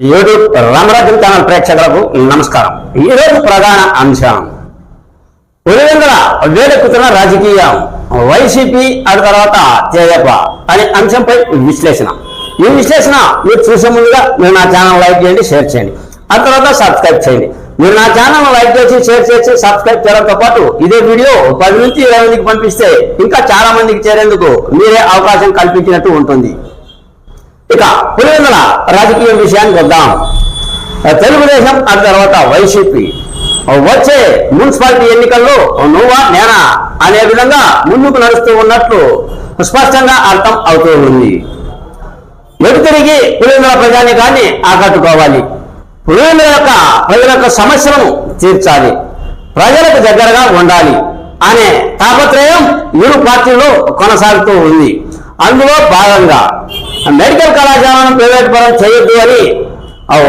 YouTube Ramarajan channel ప్రేక్షకులకు నమస్కారం. ఈరోజు ప్రధాన అంశం. పులివెందుల వేడెక్కుతున్న రాజకీయం. వైసీపీ ఆ తర్వాత తేజప అనే అంశంపై విశ్లేషణ. ఈ విశ్లేషణ మీరు చూసే ముందుగా మీరు నా ఛానల్ లైక్ చేయండి షేర్ చేయండి. ఆ తర్వాత సబ్స్క్రైబ్ చేయండి. మీరు నా ఛానల్ లైక్ చేసి షేర్ చేసి సబ్స్క్రైబ్ చేయడంతో పాటు ఇదే వీడియో పది నుంచి ఇరవై మందికి పంపిస్తే ఇంకా చాలా మందికి చేరేందుకు మీరే అవకాశం కల్పించినట్టు ఉంటుంది. ఇక పులివెందుల రాజకీయ విషయానికి వద్దాం. తెలుగుదేశం ఆ తర్వాత వైసీపీ. వచ్చే మున్సిపాలిటీ ఎన్నికల్లో నువ్వా నేనా అనే విధంగా ముందుకు నడుస్తూ ఉన్నట్లు స్పష్టంగా అర్థం అవుతూ ఉంది. ఎటు తిరిగి పులివెందుల ప్రజానికాన్ని ఆకట్టుకోవాలి? పులివెందుల యొక్క ప్రజల యొక్క సమస్యలను తీర్చాలి. ప్రజలకు దగ్గరగా ఉండాలి అనే తాపత్రయం ఇరు పార్టీల్లో కొనసాగుతూ ఉంది. అందులో భాగంగా మెడికల్ కళాశాలను ప్రైవేట్ పరం చేయొద్దు అని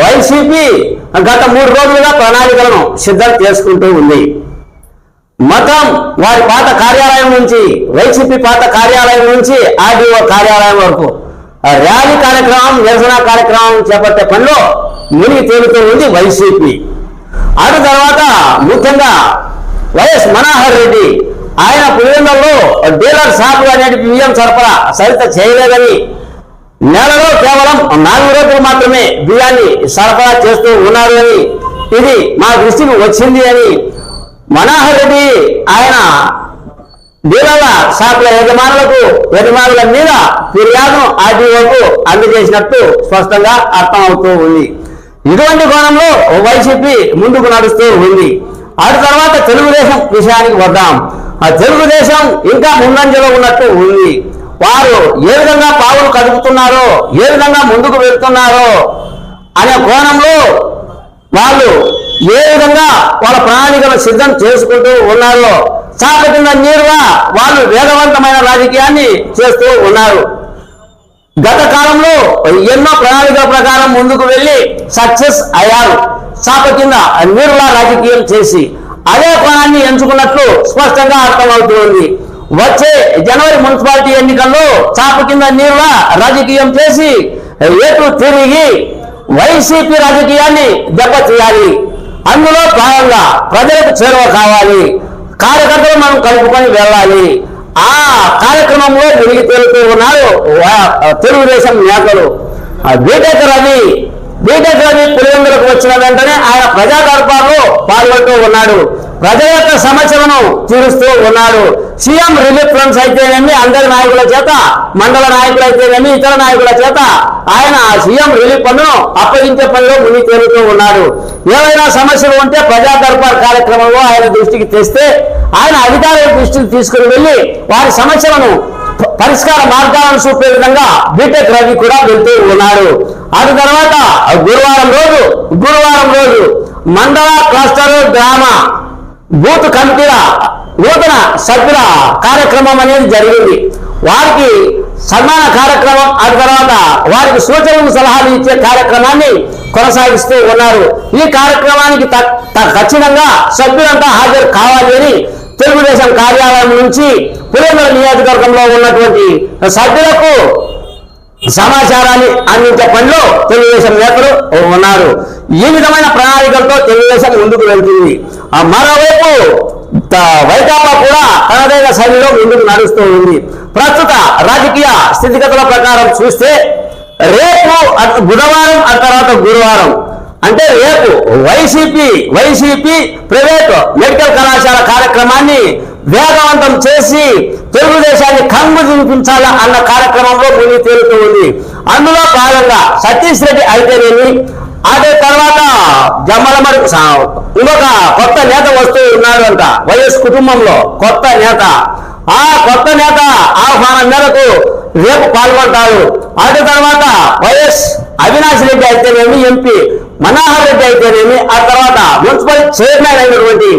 వైసీపీ గత మూడు రోజులుగా ప్రణాళికలను సిద్ధం చేసుకుంటూ ఉంది. మతం వారి పాత కార్యాలయం నుంచి వైసీపీ పాత కార్యాలయం నుంచి ఆర్డీఓ కార్యాలయం వరకు ర్యాలీ కార్యక్రమం నిరసన కార్యక్రమం చేపట్టే పనిలో మునిగి తేలుతూ ఉంది వైసీపీ అటు తర్వాత ముఖ్యంగా వైఎస్ మనోహర్ రెడ్డి ఆయన పులివెందుల్లో డీలర్ షాప్ అనేది బియ్యం సరఫరా సరిత చేయలేదని నెలలో కేవలం నాలుగు రోజులు మాత్రమే బియ్యాన్ని సరఫరా చేస్తూ ఉన్నారు అని ఇది మా దృష్టికి వచ్చింది అని మనోహర్ రెడ్డి ఆయన డీలర్ల షాపుల యజమానులకు యజమానుల మీద ఫిర్యాదును ఆర్టీఓకు అందజేసినట్టు స్పష్టంగా అర్థమవుతూ ఉంది. ఇటువంటి కోణంలో వైసీపీ ముందుకు నడుస్తూ ఉంది. ఆ తర్వాత తెలుగుదేశం విషయానికి వద్దాం. ఆ తెలుగుదేశం ఇంకా ముందంజలో ఉన్నట్టు ఉంది. వారు ఏ విధంగా పావులు కదుపుతున్నారో ఏ విధంగా ముందుకు వెళ్తున్నారో అనే కోణంలో వాళ్ళు ఏ విధంగా వాళ్ళ ప్రణాళికలు సిద్ధం చేసుకుంటూ ఉన్నారో చాపకింద నీరుగా వాళ్ళు వేగవంతమైన రాజకీయాన్ని చేస్తూ ఉన్నారు. గత కాలంలో ఎన్నో ప్రణాళికల ప్రకారం ముందుకు వెళ్ళి సక్సెస్ అయ్యారు. చాప కింద నీరులా రాజకీయం చేసి అదే కోణాన్ని ఎంచుకున్నట్లు స్పష్టంగా అర్థమవుతుంది వచ్చే జనవరి మున్సిపాలిటీ ఎన్నికల్లో చాప కింద నీళ్ళ రాజకీయం చేసి ఏటు తిరిగి వైసీపీ రాజకీయాన్ని దెబ్బతీయాలి. అందులో భాగంగా ప్రజలకు చేరువ కావాలి. కార్యకర్తలు మనం కలుపుకొని వెళ్ళాలి. ఆ కార్యక్రమంలో తిరిగి తేలుతూ ఉన్నారు తెలుగుదేశం నేతలు. B Tech Ravi B Tech Ravi పులివెందులకు వచ్చిన వెంటనే ఆయన ప్రజా పాల్గొంటూ ఉన్నాడు. ప్రజల యొక్క సమస్యలను తీరుస్తూ ఉన్నాడు. సీఎం రిలీఫ్ ఫండ్స్ అయితేనేమి అందరి నాయకుల చేత మండల నాయకులు అయితేనేమి ఇతర నాయకుల చేత ఆయన సీఎం రిలీఫ్ ఫండ్ను అప్పగించే పనిలో మునిగి తేలుతూ ఉన్నాడు. ఏవైనా సమస్యలు ఉంటే ప్రజా దర్బార్ కార్యక్రమంలో ఆయన దృష్టికి తెస్తే ఆయన అధికారుల దృష్టికి తీసుకుని వెళ్ళి వారి సమస్యలను పరిష్కార మార్గాలను చూపే విధంగా బీటెక్ రవి కూడా వెళ్తూ ఉన్నాడు. ఆ తర్వాత గురువారం రోజు గురువారం రోజు మండల క్లస్టర్ గ్రామ బూత్ కమిటీల నూతన సభ్యుల కార్యక్రమం అనేది జరిగింది. వారికి సన్మాన కార్యక్రమం ఆ తర్వాత వారికి సూచనలు సలహాలు ఇచ్చే కార్యక్రమాన్ని కొనసాగిస్తూ ఉన్నారు. ఈ కార్యక్రమానికి త- ఖచ్చితంగా సభ్యులంతా హాజరు కావాలి అని తెలుగుదేశం కార్యాలయం నుంచి పులివెందుల నియోజకవర్గంలో ఉన్నటువంటి సభ్యులకు సమాచారాన్ని అందించే పనిలో తెలుగుదేశం నేతలు ఉన్నారు. ఈ విధమైన ప్రణాళికలతో తెలుగుదేశం ముందుకు వెళ్తుంది. మరోవైపు వైకాపా కూడా తనదైన శైలిలో ముందుకు నడుస్తూ ఉంది. ప్రస్తుత రాజకీయ స్థితిగతుల ప్రకారం చూస్తే రేపు అట్- బుధవారం ఆ తర్వాత గురువారం. అంటే రేపు వైసీపీ వైసీపీ ప్రైవేట్ మెడికల్ కళాశాల కార్యక్రమాన్ని వేగవంతం చేసి తెలుగుదేశాన్ని కంగు చూపించాలా అన్న కార్యక్రమంలో మునిగి తేలుతూ ఉంది. అందులో భాగంగా సతీష్ రెడ్డి అయితేనేమి? అదే తర్వాత జమ్మలమడి ఇంకొక కొత్త నేత వస్తూ ఉన్నాడు అంట వైఎస్ కుటుంబంలో కొత్త నేత. ఆ కొత్త నేత ఆహ్వానం మేరకు రేపు పాల్గొంటారు. అటు తర్వాత వైఎస్ అవినాష్ రెడ్డి అయితేనేమి ఎంపీ మనోహర్ రెడ్డి అయితేనేమి ఆ తర్వాత మున్సిపల్ చైర్మన్ అయినటువంటి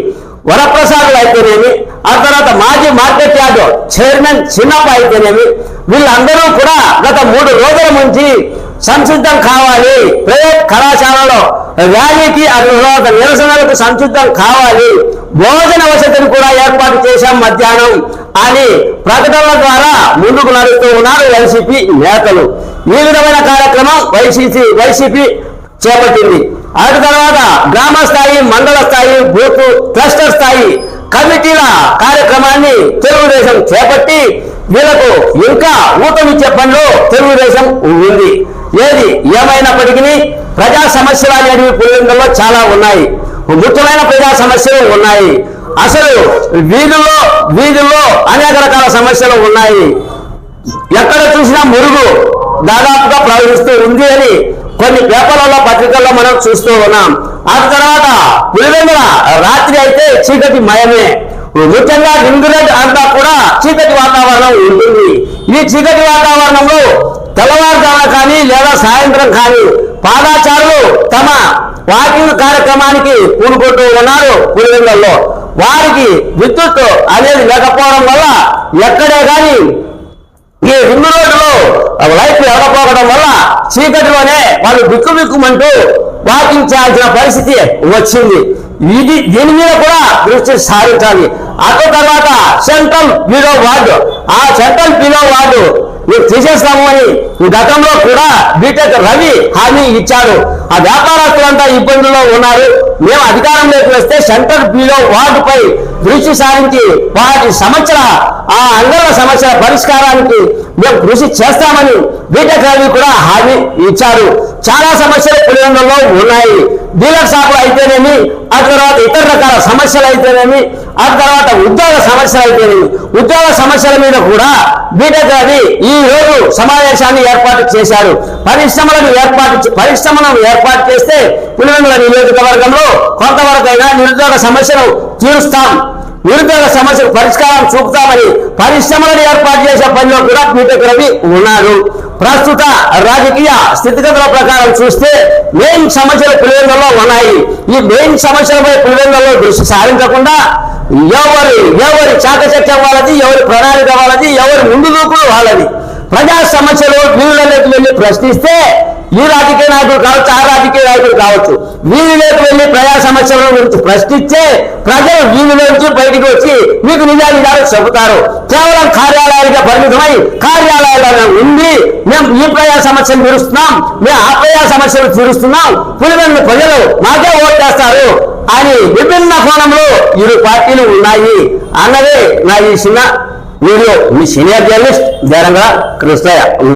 వరప్రసాద్ అయితేనేమి ఆ తర్వాత మాజీ మార్కెట్ యార్డు చైర్మన్ చిన్నప్ప అయితేనేమి వీళ్ళందరూ కూడా గత మూడు రోజుల నుంచి సంసిద్ధం కావాలి. ప్రైవేట్ కళాశాలలో ర్యాలీకి తర్వాత నిరసనలకు సంసిద్ధం కావాలి. భోజన వసతిని కూడా ఏర్పాటు చేశాం మధ్యాహ్నం అని ప్రకటనల ద్వారా ముందుకు నడుస్తూ ఉన్నారు వైసీపీ నేతలు. ఈ విధమైన కార్యక్రమం వైసీపీ వైసీపీ చేపట్టింది. అటు తర్వాత గ్రామ స్థాయి మండల స్థాయి బూత్ క్లస్టర్ స్థాయి కమిటీల కార్యక్రమాన్ని తెలుగుదేశం చేపట్టి వీళ్ళకు ఇంకా ఊతమిచ్చే పనిలో తెలుగుదేశం ఉంది. ఏది ఏమైనప్పటికీ ప్రజా సమస్యలు అనేవి పులివెందుల్లో చాలా ఉన్నాయి. ముఖ్యమైన ప్రజా సమస్యలు ఉన్నాయి. అసలు వీధుల్లో వీధుల్లో అనేక రకాల సమస్యలు ఉన్నాయి. ఎక్కడ చూసినా మురుగు దాదాపుగా ప్రవహిస్తూ ఉంది అని కొన్ని పేపర్లలో పత్రికల్లో మనం చూస్తూ ఉన్నాం. ఆ తర్వాత పులివెందుల రాత్రి అయితే చీకటి మయమే. ముఖ్యంగా రింగురెడ్ అంతా కూడా చీకటి వాతావరణం ఉంటుంది. ఈ చీకటి వాతావరణంలో తెల్లవారుజామున కానీ లేదా సాయంత్రం కానీ పాదాచారులు తమ వాకింగ్ కార్యక్రమానికి పూనుకుంటూ ఉన్నారు పులివెందుల్లో. వారికి విద్యుత్ అనేది లేకపోవడం వల్ల ఎక్కడే కానీ ఈ రెండు రోజులు లైట్ ఎడపోవడం వల్ల చీకటిలోనే వాళ్ళు బిక్కుబిక్కుమంటూ వాకింగ్ చేయాల్సిన పరిస్థితి వచ్చింది. ఇది దీని మీద కూడా దృష్టి సారించాలి. అటు తర్వాత సెంట్రల్ బ్యూరో వార్డు ఆ సెంట్రల్ బ్యూరో వార్డు మీరు తీసేస్తాము అని ఈ గతంలో కూడా బీటెక్ రవి హామీ ఇచ్చాడు. ఆ వ్యాపారస్తులంతా ఇబ్బందుల్లో ఉన్నారు. మేము అధికారంలోకి వస్తే సెంట్రల్ బిలో వార్డుపై దృష్టి సారించి వాటి సమస్యల ఆ అంగళ సమస్యల పరిష్కారానికి మేము కృషి చేస్తామని బీటెక్ రవి కూడా హామీ ఇచ్చారు. చాలా సమస్యలు పులివెందుల్లో ఉన్నాయి. డీలర్ షాపులు అయితేనేమి ఆ తర్వాత ఇతర రకాల సమస్యలు అయితేనేమి ఆ తర్వాత ఉద్యోగ సమస్యలు అయితేనేమి ఉద్యోగ సమస్యల మీద కూడా బీటెక్ అది ఈ రోజు సమావేశాన్ని ఏర్పాటు చేశారు. పరిశ్రమలను ఏర్పాటు పరిశ్రమలను ఏర్పాటు చేస్తే పులివెందుల నియోజకవర్గంలో కొంతవరకైనా నిరుద్యోగ సమస్యను తీరుస్తాం. నిరుద్యోగ సమస్యకు పరిష్కారం చూపుతామని పరిశ్రమలను ఏర్పాటు చేసే పనిలో కూడా బీటెక్ రవి ఉన్నారు. ప్రస్తుత రాజకీయ స్థితిగతుల ప్రకారం చూస్తే మెయిన్ సమస్యలు పులివెందులలో ఉన్నాయి. ఈ మెయిన్ సమస్యలపై పులివెందులలో దృష్టి సారించకుండా ఎవరి ఎవరి చాకచక్యం వాళ్ళది ఎవరి ప్రణాళిక వాళ్ళది ఎవరి ముందు దూకుడు వాళ్ళది. ప్రజా సమస్యలు వీళ్ళలోకి వెళ్ళి ప్రశ్నిస్తే ఈ రాజకీయ నాయకులు కావచ్చు ఆ రాజకీయ నాయకులు కావచ్చు వీధిలోకి వెళ్ళి ప్రజా సమస్యల గురించి ప్రశ్నిస్తే ప్రజలు వీధిలోంచి బయటికి వచ్చి మీకు నిజాలు చెబుతారు. కేవలం కార్యాలయాలుగా పరిమితమై కార్యాలయాలు ఉండి మేము ఈ ప్రజా సమస్యలు తీరుస్తున్నాం మేము ఆ ప్రజా సమస్యలు తీరుస్తున్నాం పులివెందు ప్రజలు మాకే ఓటేస్తారు అని విభిన్న కోణంలో ఇరు పార్టీలు ఉన్నాయి. అన్నదే నా ఈ చిన్న వీడియో. మీ సీనియర్ జర్నలిస్ట్ జరంగా కృష్ణయ్య.